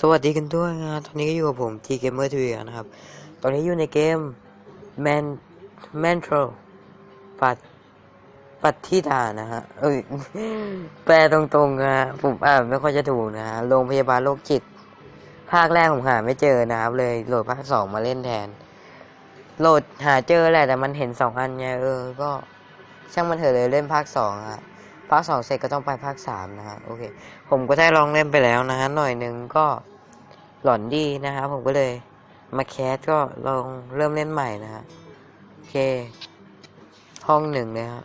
สวัสดีกันด้วยนะตอนนี้ก็อยู่กับผม T Gamer TV นะครับ ตอนนี้อยู่ในเกม Man Mantro ปัดปัดที่ดานะฮะเอ้ยแปลตรงๆนะฮะผมอ่านไม่ค่อยจะถูกนะฮะโรงพยาบาลโรคจิต ภาคแรกผมหาไม่เจอนะครับ เลยโหลดภาคสองมาเล่นแทน โหลดหาเจอแหละแต่มันเห็นสองอันไงเออ ก็ช่างมันเถอะเลยเล่นภาคสองอะภาคสองเสร็จก็ต้องไปภาคสามนะฮะโอเค ผมก็ได้ลองเล่นไปแล้วนะฮะหน่อยหนึ่งก็ หลอนดีนะฮะผมก็เลยมาแคสก็ลองเริ่มเล่นใหม่นะฮะโอเค ห้องหนึ่งเลยฮะ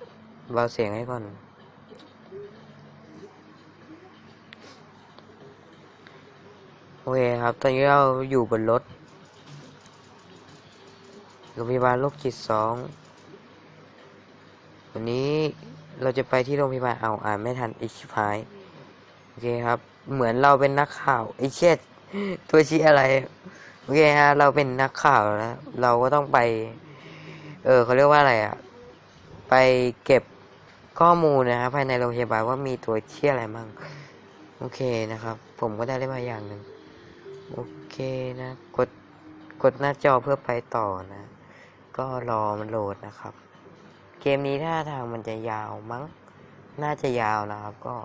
เบาเสียงให้ก่อนโอเคครับ ตอนนี้เราอยู่บนรถโรงพยาบาลโรคจิตสอง วันนี้เราจะไปที่โรงพยาบาลเอาอ่านไม่ทันไอชิพาย โอเคครับ เหมือนเราเป็นนักข่าวไอเช็ด ตัวชี้อะไรโอเคฮะเราเป็นนักข่าวแล้วเราก็ต้องไป เออเขาเรียกว่าอะไรอะไปเก็บข้อมูลนะครับภายในโรงพยาบาลว่ามีตัวเชี่ยอะไรมั่งโอเคนะครับ ผมก็ได้ได้มาอย่างหนึ่งโอเคนะ กดกดหน้าจอเพื่อไปต่อนะ ก็รอมันโหลดนะครับ เกมนี้ท่าทางมันจะยาวมั้ง น่าจะยาวนะครับ ก็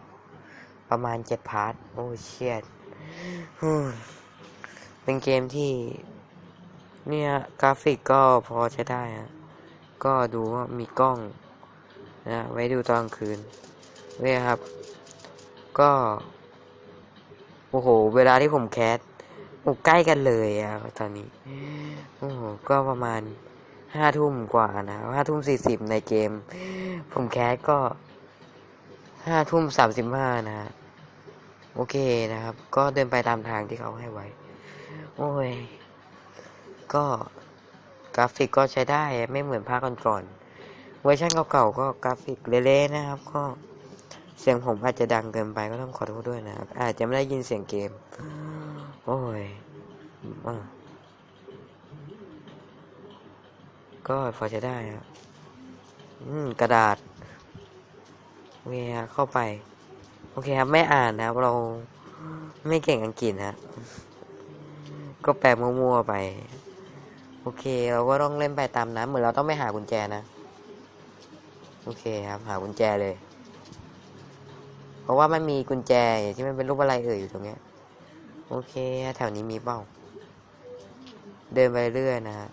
ประมาณเจ็ดพาร์ทโอ้เชียด เป็นเกมที่ เนี่ยกราฟิกก็พอใช้ได้ฮะก็ดูว่ามีกล้องนะไว้ดูตอนคืนเนี่ยครับ ก็ โอ้โห เวลาที่ผมแคสโอ้ใกล้กันเลยอะตอนนี้โอ้โหก็ประมาณห้าทุ่มกว่านะห้าทุ่มสี่สิบในเกม ผมแคสก็ห้าทุ่มสามสิบห้านะฮะ โอเคนะครับ ก็เดินไปตามทางที่เขาให้ไว้ โอ้ย ก็กราฟิกก็ใช้ได้ไม่เหมือนภาคก่อนๆเวอร์ชันเก่าๆก็กราฟิกเละๆนะครับ ก็เสียงผมอาจจะดังเกินไปก็ต้องขอโทษด้วยนะครับ อาจจะไม่ได้ยินเสียงเกม โอ้ยอก็พอจะได้ครับกระดาษเคครับเข้าไป โอเคครับ ไม่อ่านนะครับ เราไม่เก่งอังกฤษนะก็แปลมั่วๆไป โอเค เราก็ต้องเล่นไปตามนั้นเหมือนเราต้องไม่หากุญแจนะ โอเคครับ หากุญแจเลย เพราะว่ามันมีกุญแจที่มันเป็นรูปอะไรเอ่ยอยู่ตรงเนี้ย โอเค แถวนี้มีเปล่าเดินไปเรื่อยนะฮะ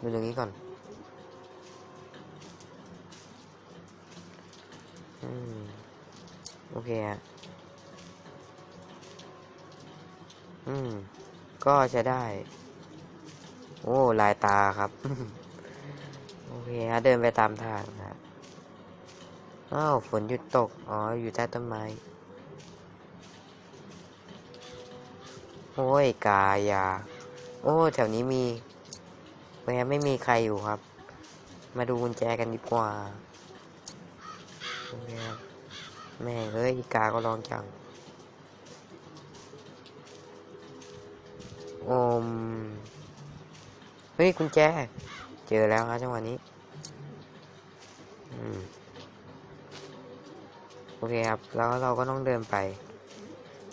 ดูตรงนี้ก่อนอืม โอเคฮะอืม ก็จะได้ โอ้ ลายตาครับ โอเคฮะ เดินไปตามทางนะอ้าวฝนหยุดตก อ๋อ อยู่ใต้ต้นไม้ โอ้ย กายา โอ้ แถวนี้มีแม้ไม่มีใครอยู่ครับ มาดูกุญแจกันดีกว่า โอเคครับ แม่เอ้ยอีกาก็ร้องจังโอมเฮ้ยกุญแจ เจอแล้วครับจังหวะนี้ อืม โอเคครับ แล้วเราก็ต้องเดินไป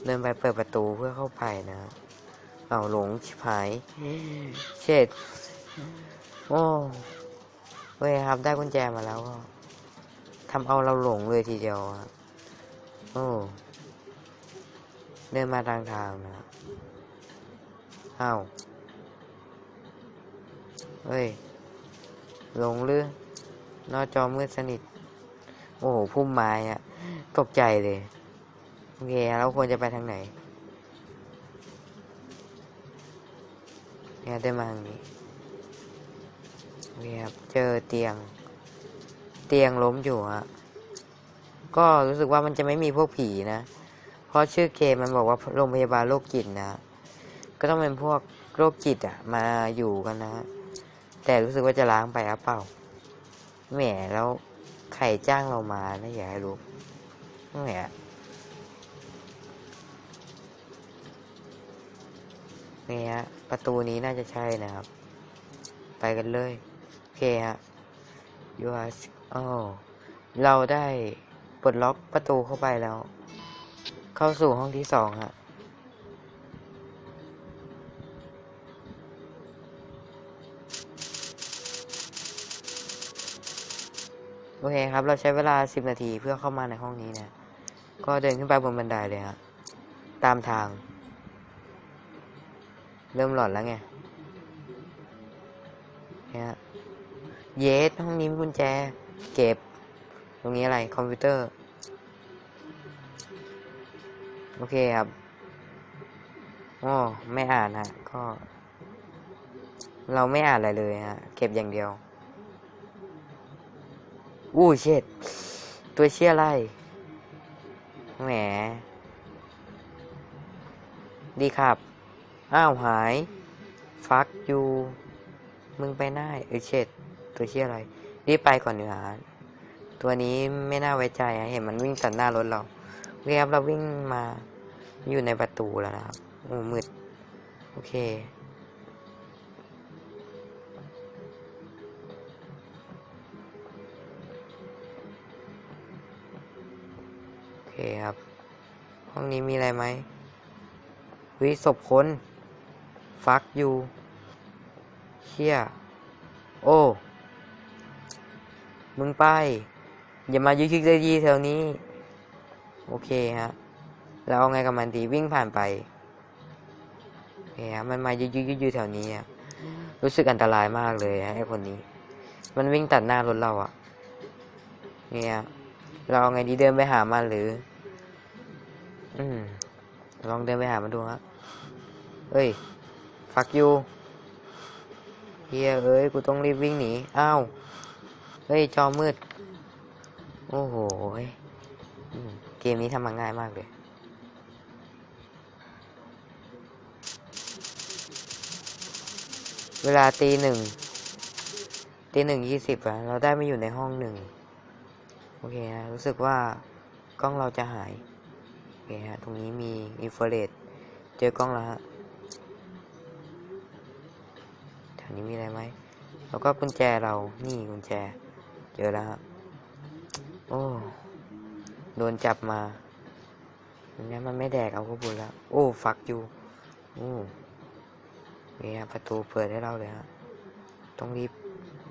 เดินไปเปิดประตูเพื่อเข้าไปนะเอาหลงชิบหาย เช็ด โอ้เฮ้ยครับ ได้กุญแจมาแล้วก็ทำเอาเราหลงเลยทีเดียวอะ โอ้เดินมาทางทางนะอ้าเฮ้ย ลงหรือ นอจอมืดสนิท โอ้โหพุ่มไม้อะตกใจเลย โอเคเราควรจะไปทางไหนเนี่ยได้มาทางนี้เคครับเจอเตียง เตียงล้มอยู่ฮะ ก็รู้สึกว่ามันจะไม่มีพวกผีนะ เพราะชื่อเกมมันบอกว่าโรงพยาบาลโรคจิตนะ ก็ต้องเป็นพวกโรคจิตอะมาอยู่กันนะ แต่รู้สึกว่าจะล้างไปหรือเปล่า แหมแล้วใครจ้างเรามานะอย่าให้รู้แหมนี่ฮะประตูนี้น่าจะใช่นะครับ ไปกันเลย โอเคฮะ you are อ๋อเราได้ ปลดล็อกประตูเข้าไปแล้ว เข้าสู่ห้องที่สองฮะโอเคครับ เราใช้เวลาสิบนาทีเพื่อเข้ามาในห้องนี้นะ ก็เดินขึ้นไปบนบันไดเลยฮะ ตามทาง เริ่มหลอนแล้วไงเนี่ยเยสห้องนี้มีกุญแจ เก็บ ตรงนี้อะไร คอมพิวเตอร์ โอเคครับอ๋อไม่อ่านฮะ ก็ เราไม่อ่านอะไรเลยฮะ เก็บอย่างเดียว อู้เช็ด ตัวเชี่ยอะไร แหม ดีครับ อ้าวหาย ฟักอยู่ มึงไปได้เออเช็ด ตัวเชี่ยอะไร รีบไปก่อนเนื้อตัวนี้ไม่น่าไว้ใจอะเห็นมันวิ่งตัดหน้ารถเรา เคครับเราวิ่งมาอยู่ในประตูแล้วนะครับโอ้มืด โอเค โอเคครับ ห้องนี้มีอะไรไหมวิศพคนฟักอยู่เชี่ยโอ้ มึงไป อย่ามายุยยิกได้ยีแถวนี้ โอเคฮะแล้วเอาไงกับมันดีวิ่งผ่านไปโอเคฮะมันมายุยยิกอยู่แถวนี้อะรู้สึกอันตรายมากเลยฮะไอคนนี้ มันวิ่งตัดหน้ารถเราอะเนี่ยเราเอาไงดีเดินไปหามันหรือ อืมลองเดินไปหามันดูฮะเฮ้ยฟักยูเฮียเอ้ยกูต้องรีบวิ่งหนีอ้าวเฮ้ยจอมืด โอ้โหย เกมนี้ทำมาง่ายมากเลยเวลาตีหนึ่งตีหนึ่งยี่สิบอะเราได้มาอยู่ในห้องหนึ่งโอเคฮะรู้สึกว่ากล้องเราจะหาย โอเคฮะ ตรงนี้มีอินฟราเรดเจอกล้องแล้วฮะแถวนี้มีอะไรไหมแล้วก็กุญแจเรานี่กุญแจ เจอแล้วฮะ โอ้ โดนจับมาอย่างนี้นมันไม่แดกเอาก็บุญแล้ว โอ้ ฟักอยู่โอ้นี่ฮะประตูเปิดให้เราเลยฮะ ต้องรีบ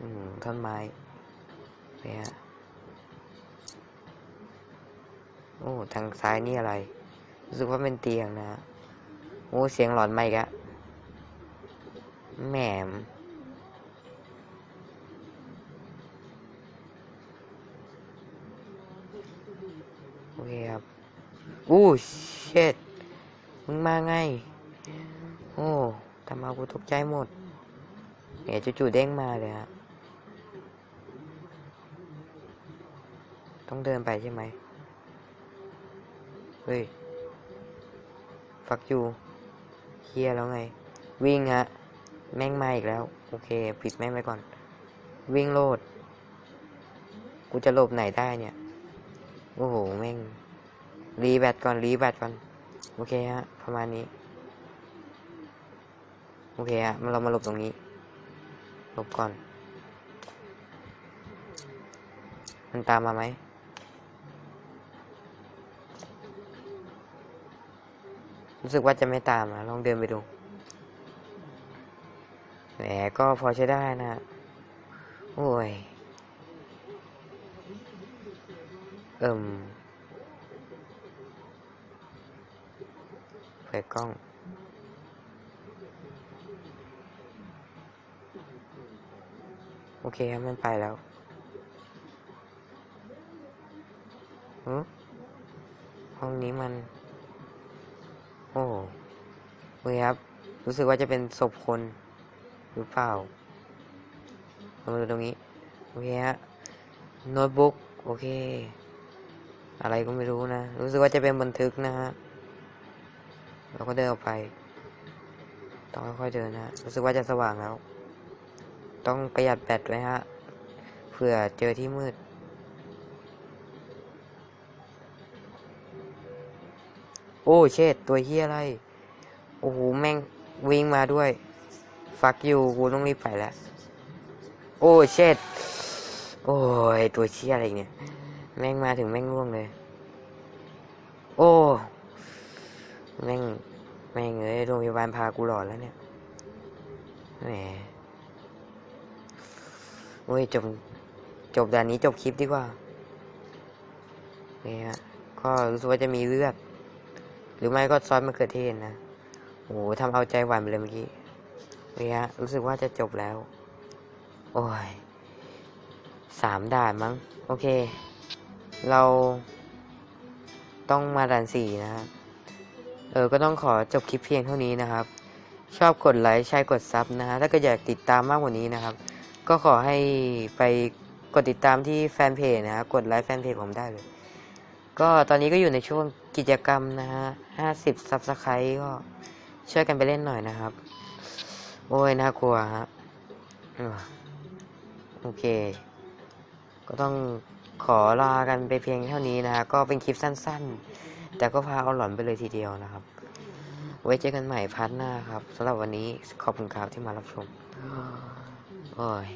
อืมท่อนไม้นี่ฮะ โอ้ ทางซ้ายนี่อะไร รู้สึกว่าเป็นเตียงนะฮะโอ้ เสียงหลอนมาอีกะแหมม โอเคครับ อู้เช็ดมึงมาไง โอ้ทำเอากูตกใจหมดเนี่ยจู่ๆเด้งมาเลยฮะ ต้องเดินไปใช่ไหม เฮ้ย ฟักยูเคลียแล้วไง วิ่งฮะ แม่งมาอีกแล้ว โอเคปิดแม่งไปก่อน วิ่งโลด กูจะหลบไหนได้เนี่ย โอ้โห แม่ง รีแบตก่อนรีแบตก่อน โอเคฮะ ประมาณนี้ โอเคฮะมาเรามาหลบตรงนี้ หลบก่อน มันตามมาไหมรู้สึกว่าจะไม่ตามนะลองเดินไปดู แหมก็พอใช้ได้นะ โอ้ย เอิ่ม เปิดกล้อง โอเคครับมันไปแล้วห้องนี้มัน โอ้โอเคครับ รู้สึกว่าจะเป็นศพคน หรือเปล่าเรามาดูตรงนี้ โอเคฮะ โน้ตบุ๊ก โอเค อะไรก็ไม่รู้นะ รู้สึกว่าจะเป็นบันทึกนะฮะ เราก็เดินออกไป ต้องค่อยๆเดินนะรู้สึกว่าจะสว่างแล้ว ต้องประหยัดแบตไว้ฮะเผื่อเจอที่มืด โอ้เชดตัวเฮียอะไร โอ้โห แม่งวิ่งมาด้วย ฟักอยู่กูต้องรีบไปแล้ว โอ้เชดโอ้ย ตัวเชี่ยอะไรเนี่ย แม่งมาถึงแม่งร่วงเลย โอ้ แม่ง แม่งเอ้ยโรงพยาบาลพากูหลอนแล้วเนี่ย แหมโอ้ยจมจบด่านนี้จบคลิปดีกว่านี่ฮะก็รู้สึกว่าจะมีเลือด หรือไม่ก็ซอสมะเขือเทศนะ โอ้โหทำเอาใจหวานไปเลยเมื่อกี้นี่ฮะรู้สึกว่าจะจบแล้ว โอ้ยสามด่านมั้ง โอเค เราต้องมาด่านสี่นะครับ เออก็ต้องขอจบคลิปเพียงเท่านี้นะครับ ชอบกดไลค์ใช่กดซับนะฮะถ้าก็อยากติดตามมากกว่านี้นะครับ ก็ขอให้ไปกดติดตามที่แฟนเพจนะฮะกดไลค์แฟนเพจผมได้เลย ก็ตอนนี้ก็อยู่ในช่วงกิจกรรมนะฮะห้าสิบซับสไครต์ก็ช่วยกันไปเล่นหน่อยนะครับ โอ้ยน่ากลัวฮะโอเค ก็ต้องขอลากันไปเพียงเท่านี้นะฮะก็เป็นคลิปสั้น ๆ แต่ก็พาเอาหลอนไปเลยทีเดียวนะครับ ไว้เจอกันใหม่พาร์ทหน้าครับสำหรับวันนี้ขอบคุณครับที่มารับชมโอ้ย